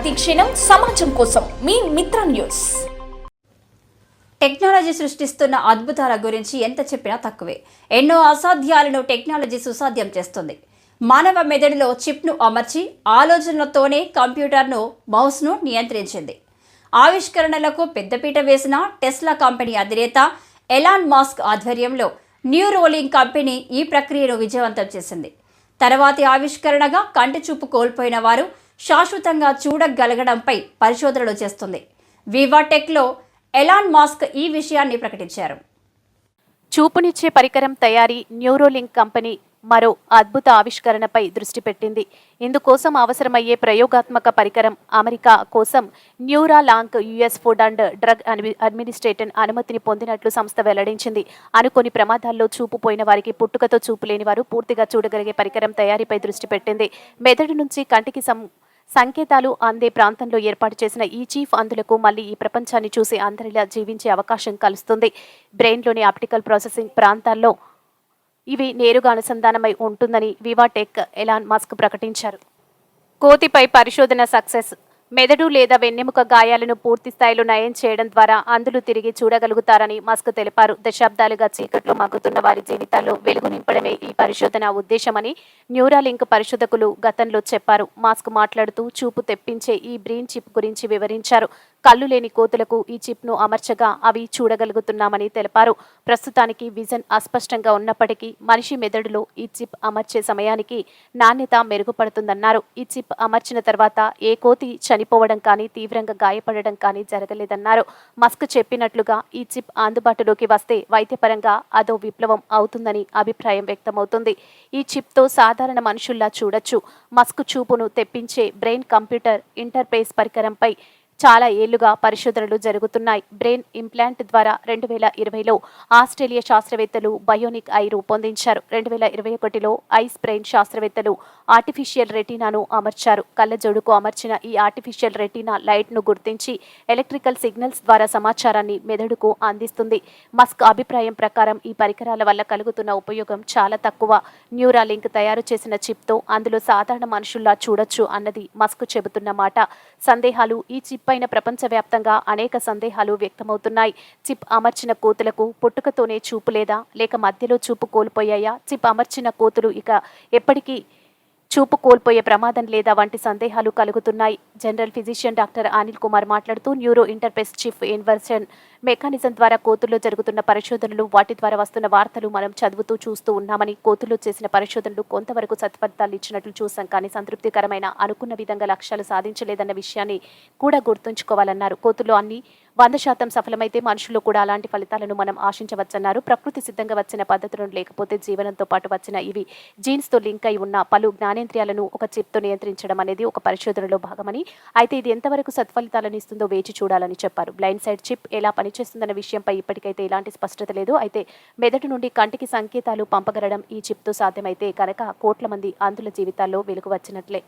ప్రతిక్షణం సమాజం కోసం మీ మిత్ర న్యూస్. టెక్నాలజీ సృష్టిస్తున్న అద్భుతాల గురించి ఎంత చెప్పినా తక్కువే. ఎన్నో అసాధ్యాలను టెక్నాలజీ సుసాధ్యం చేస్తుంది. మానవ మెదడులో చిప్ను అమర్చి ఆలోచనలతోనే కంప్యూటర్ను మౌస్ను నియంత్రించింది. ఆవిష్కరణలకు పెద్దపీట వేసిన టెస్లా కంపెనీ అధినేత ఎలాన్ మాస్క్ ఆధ్వర్యంలో న్యూరోలింగ్ కంపెనీ ఈ ప్రక్రియను విజయవంతం చేసింది. తర్వాతి ఆవిష్కరణగా కంటి చూపు కోల్పోయిన వారు శాశ్వతంగా చూడగలగడంపై పరిశోధనలు చేస్తుంది. వివాటెక్లో ఎలాన్ మాస్క్ ఈ విషయాన్ని ప్రకటించారు. చూపునిచ్చే పరికరం తయారీ న్యూరోలింక్ కంపెనీ మరో అద్భుత ఆవిష్కరణపై దృష్టి పెట్టింది. ఇందుకోసం అవసరమయ్యే ప్రయోగాత్మక పరికరం అమెరికా కోసం Neuralink US food and drug admin- administration అనుమతిని పొందినట్లు సంస్థ వెల్లడించింది. అనుకోని ప్రమాదాల్లో చూపు పోయిన వారికి పుట్టుకతో చూపు లేని వారు పూర్తిగా చూడగలిగే పరికరం తయారీపై దృష్టి పెట్టింది. మెదడు నుంచి కంటికి సం సంకేతాలు అందే ప్రాంతంలో ఏర్పాటు చేసిన ఈ చీఫ్ అందులకు మళ్ళీ ఈ ప్రపంచాన్ని చూసి అందరిలా జీవించే అవకాశం కలుస్తుంది. బ్రెయిన్లోని ఆప్టికల్ ప్రాసెసింగ్ ప్రాంతాల్లో ఇవి నేరుగా అనుసంధానమై ఉంటుందని వివాటెక్ ఎలాన్ మస్క్ ప్రకటించారు. కోతిపై పరిశోధన సక్సెస్ మెదడు లేదా వెన్నెముక గాయాలను పూర్తి స్థాయిలో నయం చేయడం ద్వారా అందులు తిరిగి చూడగలుగుతారని మస్క్ తెలిపారు. దశాబ్దాలుగా చీకట్లో మగ్గుతున్న వారి జీవితాల్లో వెలుగు నింపడమే ఈ పరిశోధన ఉద్దేశమని న్యూరాలింక్ పరిశోధకులు గతంలో చెప్పారు. మాస్క్ మాట్లాడుతూ చూపు తెప్పించే ఈ బ్రెయిన్ చిప్ గురించి వివరించారు. కళ్ళు లేని కోతులకు ఈ చిప్ను అమర్చగా అవి చూడగలుగుతున్నామని తెలిపారు. ప్రస్తుతానికి విజన్ అస్పష్టంగా ఉన్నప్పటికీ మనిషి మెదడులో ఈ చిప్ అమర్చే సమయానికి నాణ్యత మెరుగుపడుతుందన్నారు. ఈ చిప్ అమర్చిన తర్వాత ఏ కోతి చనిపోవడం కానీ తీవ్రంగా గాయపడడం కానీ జరగలేదన్నారు. మస్క్ చెప్పినట్లుగా ఈ చిప్ అందుబాటులోకి వస్తే వైద్యపరంగా అదో విప్లవం అవుతుందని అభిప్రాయం వ్యక్తమవుతుంది. ఈ చిప్తో సాధారణ మనుషుల్లా చూడొచ్చు. మస్క్ చూపును తెప్పించే బ్రెయిన్ కంప్యూటర్ ఇంటర్ఫేస్ పరికరంపై చాలా ఏళ్ళుగా పరిశోధనలు జరుగుతున్నాయి. బ్రెయిన్ ఇంప్లాంట్ ద్వారా రెండు వేల ఇరవైలో ఆస్ట్రేలియా శాస్త్రవేత్తలు బయోనిక్ ఐ రూపొందించారు. రెండు వేల ఇరవై ఒకటిలో ఐస్ బ్రెయిన్ శాస్త్రవేత్తలు ఆర్టిఫిషియల్ రెటీనాను అమర్చారు. కళ్ళజోడుకు అమర్చిన ఈ ఆర్టిఫిషియల్ రెటీనా లైట్ను గుర్తించి ఎలక్ట్రికల్ సిగ్నల్స్ ద్వారా సమాచారాన్ని మెదడుకు అందిస్తుంది. మస్క్ అభిప్రాయం ప్రకారం ఈ పరికరాల వల్ల కలుగుతున్న ఉపయోగం చాలా తక్కువ. న్యూరాలింక్ తయారు చేసిన చిప్తో అందులో సాధారణ మనుషుల్లా చూడొచ్చు అన్నది మస్క్ చెబుతున్న మాట. సందేహాలు ఈ చిప్ పైన ప్రపంచవ్యాప్తంగా అనేక సందేహాలు వ్యక్తమవుతున్నాయి. చిప్ అమర్చిన కోతులకు పుట్టుకతోనే చూపు లేదా లేక మధ్యలో చూపు కోల్పోయాయా? చిప్ అమర్చిన కోతులు ఇక ఎప్పటికీ చూపు కోల్పోయే ప్రమాదం లేదా వంటి సందేహాలు కలుగుతున్నాయి. General physician doctor Anil Kumar మాట్లాడుతూ neuro interface chief inversion mechanism ద్వారా కోతుల్లో జరుగుతున్న పరిశోధనలు వాటి ద్వారా వస్తున్న వార్తలు మనం చదువుతూ చూస్తూ ఉన్నామని కోతుల్లో చేసిన పరిశోధనలు కొంతవరకు సత్ఫలితాలు ఇచ్చినట్లు చూసాం కానీ సంతృప్తికరమైన అనుకున్న విధంగా లక్ష్యాలు సాధించలేదన్న విషయాన్ని కూడా గుర్తుంచుకోవాలన్నారు. కోతుల్లో అన్ని వంద శాతం సఫలమైతే మనుషుల్లో కూడా అలాంటి ఫలితాలను మనం ఆశించవచ్చన్నారు. ప్రకృతి సిద్ధంగా వచ్చిన పద్ధతులను లేకపోతే జీవనంతో పాటు వచ్చిన ఇవి జీన్స్తో లింక్ అయి ఉన్న పలు జ్ఞానేంద్రియాలను ఒక చిప్తో నియంత్రించడం అనేది ఒక పరిశోధనలో భాగమని అయితే ఇది ఎంతవరకు సత్ఫలితాలను ఇస్తుందో వేచి చూడాలని చెప్పారు. బ్లైండ్ సైడ్ చిప్ ఎలా పనిచేస్తుందన్న విషయంపై ఇప్పటికైతే ఎలాంటి స్పష్టత లేదు. అయితే మెదడు నుండి కంటికి సంకేతాలు పంపగలడం ఈ చిప్తో సాధ్యమైతే కనుక కోట్ల మంది అంధుల జీవితాల్లో వెలుగు వచ్చినట్లే.